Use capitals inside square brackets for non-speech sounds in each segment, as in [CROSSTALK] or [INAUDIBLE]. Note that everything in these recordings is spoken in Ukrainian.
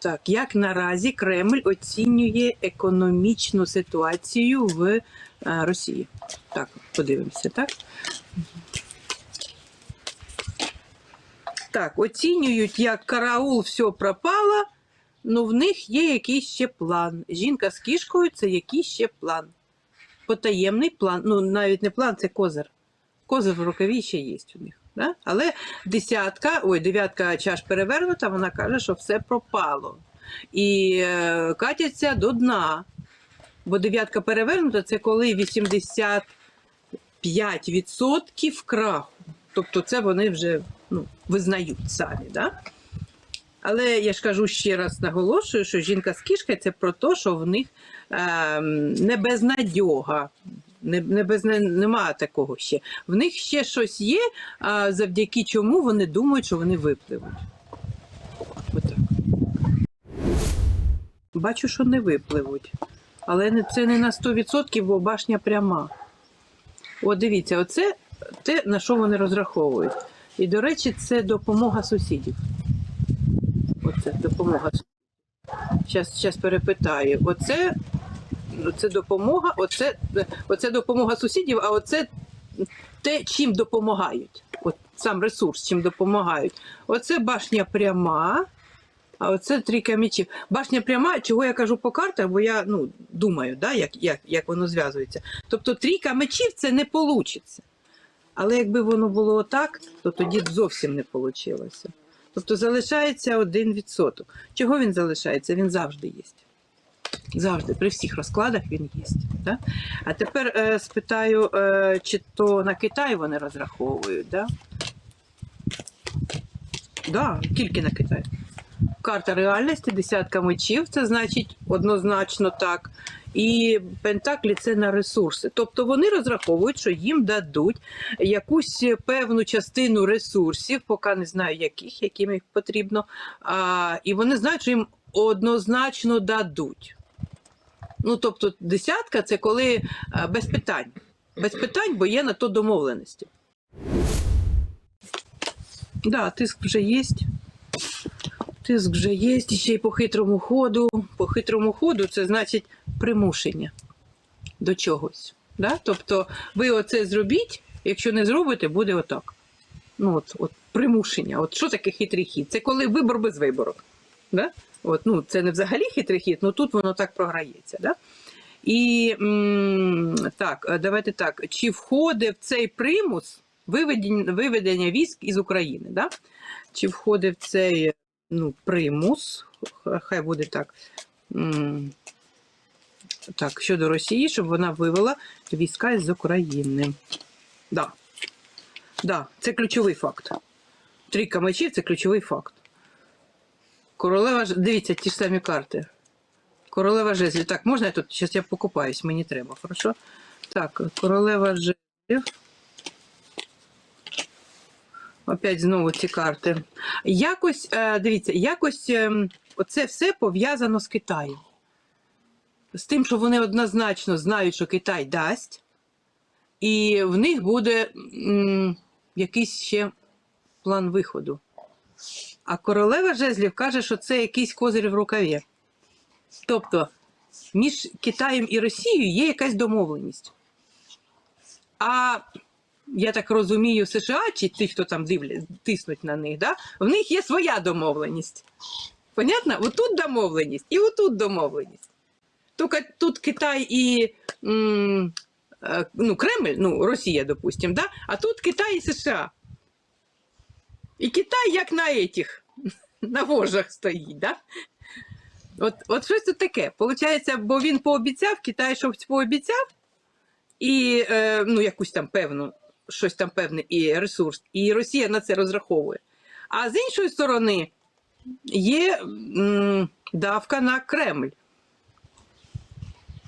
Так, як наразі Кремль оцінює економічну ситуацію в е, Росії? Так, подивимося, так? Так, оцінюють, як караул все пропало, ну в них є якийсь ще план. Жінка з кішкою це якийсь ще план. Потаємний план. Ну, навіть не план, це козир. Козир в рукаві ще є у них. Да? Але десятка, ой, дев'ятка чаш перевернута, вона каже, що все пропало. І е, катяться до дна. Бо дев'ятка перевернута це коли 85% краху. Тобто це вони вже ну, визнають самі. Да? Але я ж кажу ще раз наголошую, що жінка з кішкою це про те, що в них е, не безнадьога. Не, не без, немає такого ще. В них ще щось є, а завдяки чому вони думають, що вони випливуть. Отак. Бачу, що не випливуть. Але це не на 100%, бо башня пряма. От дивіться, оце те, на що вони розраховують. І, до речі, це допомога сусідів. Оце допомога. Зараз, зараз перепитаю. Оце, це допомога, оце, оце допомога сусідів, а оце те, чим допомагають. От сам ресурс, чим допомагають. Оце башня пряма, а оце трійка мечів. Башня пряма, чого я кажу по картах, бо я ну, думаю, да, як, як, як воно зв'язується. Тобто трійка мечів це не вийде. Але якби воно було отак, то тоді зовсім не вийшло. Тобто залишається один відсоток. Чого він залишається? Він завжди є. Завжди, при всіх розкладах він є. Да? А тепер е, спитаю, е, чи то на Китай вони розраховують, да? Да, тільки на Китай. Карта реальності, десятка мечів, це значить однозначно так. І Пентаклі це на ресурси. Тобто вони розраховують, що їм дадуть якусь певну частину ресурсів, поки не знаю яких, яким їх потрібно. А, і вони знають, що їм однозначно дадуть. Ну, тобто, десятка це коли без питань. Без питань, бо є на то домовленості. Да, тиск вже є. Тиск вже є, ще й по хитрому ходу. По хитрому ходу це значить примушення до чогось. Да? Тобто ви оце зробіть, якщо не зробите, буде отак. Ну, от, от примушення. От що таке хитрий хід? Це коли вибор без вибору. Да? От, ну, це не взагалі хитрий хід, але тут воно так програється. Да? І так, е, давайте так. Чи входить в цей примус виведення, виведення військ із України? Да? Чи входить в цей ну, примус, хай буде так. Так, щодо Росії, щоб вона вивела війська з України. Да. Да, це ключовий факт. Трійка мечів це ключовий факт. Королева дивіться, ті ж самі карти. Королева жезлів. Так, можна я тут? Зараз я покупаюсь, мені треба, хорошо? Так, королева жезлів. Опять знову ці карти. Якось, е, дивіться, якось ем, оце все пов'язано з Китаєм. З тим, що вони однозначно знають, що Китай дасть, і в них буде м, якийсь ще план виходу. А королева жезлів каже, що це якийсь козир в рукаві. Тобто між Китаєм і Росією є якась домовленість. А я так розумію, США чи ті, хто там дивлять, тиснуть на них, да? в них є своя домовленість. Понятно? Отут домовленість і отут домовленість. Тільки тут Китай і е, ну, Кремль, ну, Росія, допустим, да? а тут Китай і США. І Китай як на етіх, [LAUGHS] на вожах стоїть. Да? От, от щось тут таке. Получається, бо він пообіцяв, Китай щось пообіцяв, і е, ну, якусь там певну, щось там певне і ресурс, і Росія на це розраховує. А з іншої сторони є м, давка на Кремль.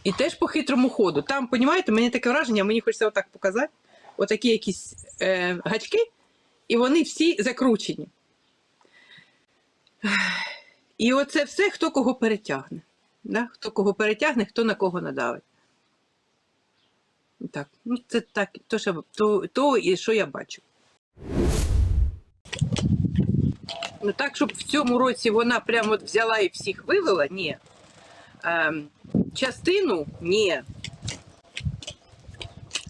І теж по хитрому ходу. Там, понімаєте, мені таке враження, мені хочеться отак показати. Отакі якісь е, гачки, і вони всі закручені. І оце все, хто кого перетягне. Да? Хто кого перетягне, хто на кого надавить. Так, ну це так, то, що, то, то і що я бачу. Ну так, щоб в цьому році вона прямо от взяла і всіх вивела, ні. Ем, частину ні.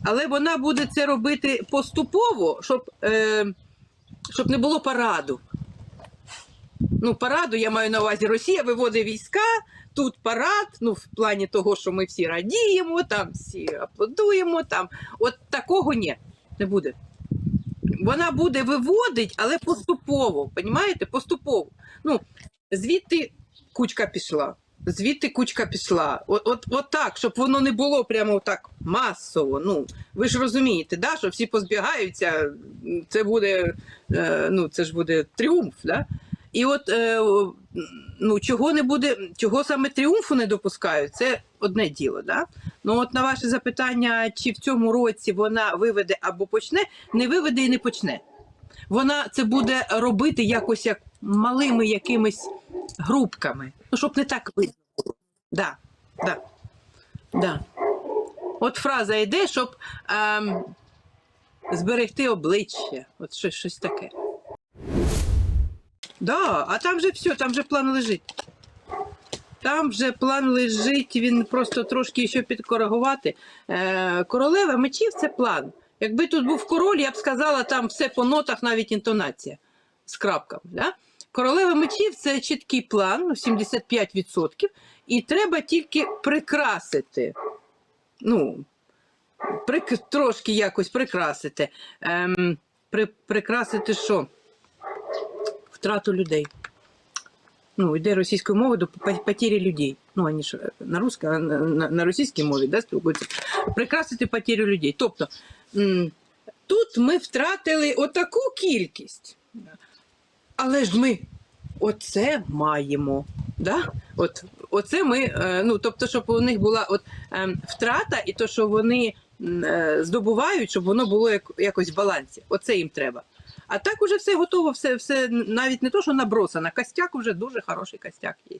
Але вона буде це робити поступово, щоб, е, щоб не було параду. Ну, параду, я маю на увазі, Росія виводить війська, тут парад, ну, в плані того, що ми всі радіємо, там всі аплодуємо, там. От такого ні, не буде. Вона буде виводить, але поступово, понімаєте? Поступово. Ну, звідти кучка пішла. Звідти кучка пішла. От, от, от так, щоб воно не було прямо так масово. Ну, ви ж розумієте, да, що всі позбігаються, це буде, е, ну, це ж буде тріумф. Да? І от е, ну, чого не буде, чого саме тріумфу не допускають, це одне діло. Да? Ну, от на ваше запитання, чи в цьому році вона виведе або почне, не виведе і не почне. Вона це буде робити якось як малими якимись групками. Ну, щоб не так видно. Да, да, да. От фраза йде, щоб ем, зберегти обличчя. От щось, щось таке. Да, а там же все, там же план лежить. Там же план лежить, він просто трошки ще підкоригувати. Е, королева мечів це план. Якби тут був король, я б сказала, там все по нотах, навіть інтонація з крапками. Да? Королева мечів це чіткий план, ну, 75%, і треба тільки прикрасити. Ну, прик, трошки якось прикрасити. Ем, при, прикрасити що? Втрату людей. Ну, йде російською мовою до по- потері людей. Ну, вони ж е, на, руська, на, на, на російській мові да, спілкуються. Прикрасити потерю людей. Тобто, тут ми втратили отаку кількість. Але ж ми оце маємо. Да? От, оце ми, е, ну, тобто, щоб у них була от, е, втрата, і то, що вони е, здобувають, щоб воно було як, якось в балансі. Оце їм треба. А так уже все готово, все, все навіть не то, що набросано, костяк вже дуже хороший костяк є.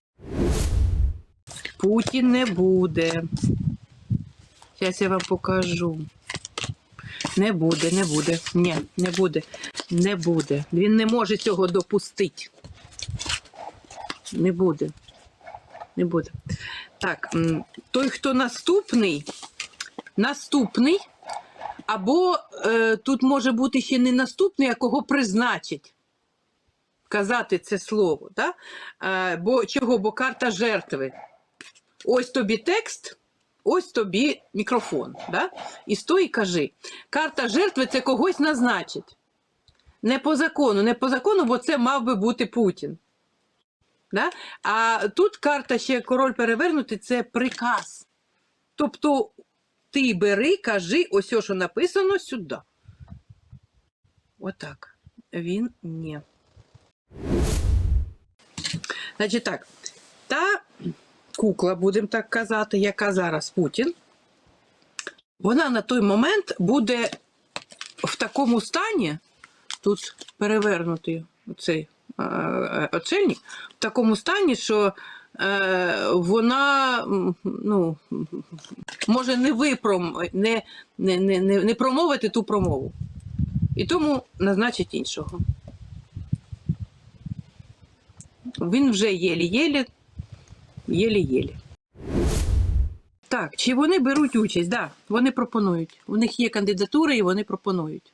Путін не буде. Зараз я вам покажу. Не буде, не буде. Ні, не буде. Не буде. Він не може цього допустити. Не буде. Не буде. Так, той, хто наступний, наступний, або е, тут може бути ще не наступний, а кого призначить. Казати це слово. Да? Е, бо чого? Бо карта жертви. Ось тобі текст, ось тобі мікрофон. Да? І стой і кажи. Карта жертви це когось назначить. Не по закону, не по закону, бо це мав би бути Путін. Да? А тут карта ще король перевернутий це приказ. Тобто ти бери, кажи, ось що написано сюди. Отак. Він ні. Значить так, та кукла, будемо так казати, яка зараз Путін, вона на той момент буде в такому стані, тут перевернутий цей е, е, очельник, в такому стані, що е, вона ну, може не випром, не, не, не, не промовити ту промову. І тому назначить іншого. Він вже єлі-єлі, єлі-єлі. Так, чи вони беруть участь? Так, да, вони пропонують. У них є кандидатури і вони пропонують.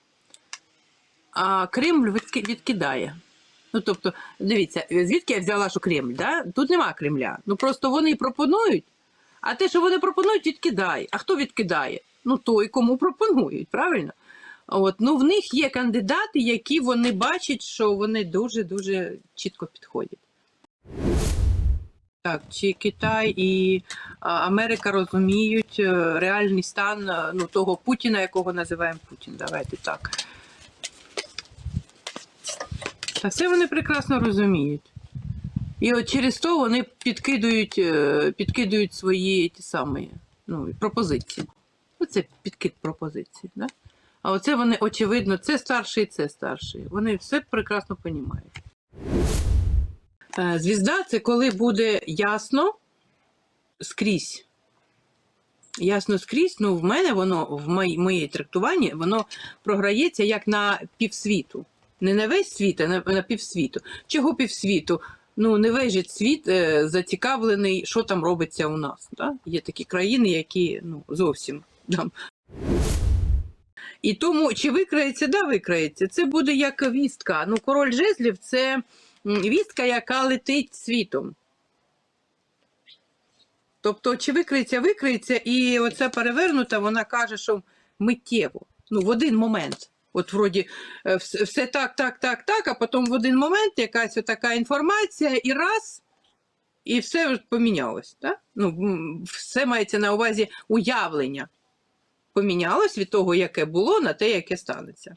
А Кремль відки- відкидає. Ну, тобто, дивіться, звідки я взяла, що Кремль? Да? Тут нема Кремля. Ну просто вони пропонують, а те, що вони пропонують, відкидає. А хто відкидає? Ну, той, кому пропонують, правильно? От, ну, в них є кандидати, які вони бачать, що вони дуже-дуже чітко підходять. Так, чи Китай і Америка розуміють е, реальний стан е, ну, того Путіна, якого називаємо Путін. Давайте так. Та все вони прекрасно розуміють. І от через то вони підкидують, е, підкидують свої ті самі ну, пропозиції. Оце підкид пропозицій. Да? А оце вони, очевидно, це старший, це старший. Вони все прекрасно розуміють. Е, Звізда це коли буде ясно скрізь. Ясно скрізь, ну в мене воно в моїй трактуванні воно програється як на півсвіту. Не на весь світ, а на, на півсвіту. Чого півсвіту? Ну, не весь світ е, зацікавлений, що там робиться у нас. Да? Є такі країни, які ну, зовсім там. І тому, чи викрається, да, викрається. Це буде як вістка. Ну, король жезлів це вістка, яка летить світом. Тобто, чи викриється, викриється, і оця перевернута, вона каже, що миттєво, ну, в один момент. От вроді е, все так, так, так, так, а потім в один момент якась така інформація, і раз, і все помінялось. Так? Ну, все мається на увазі уявлення. Помінялось від того, яке було, на те, яке станеться.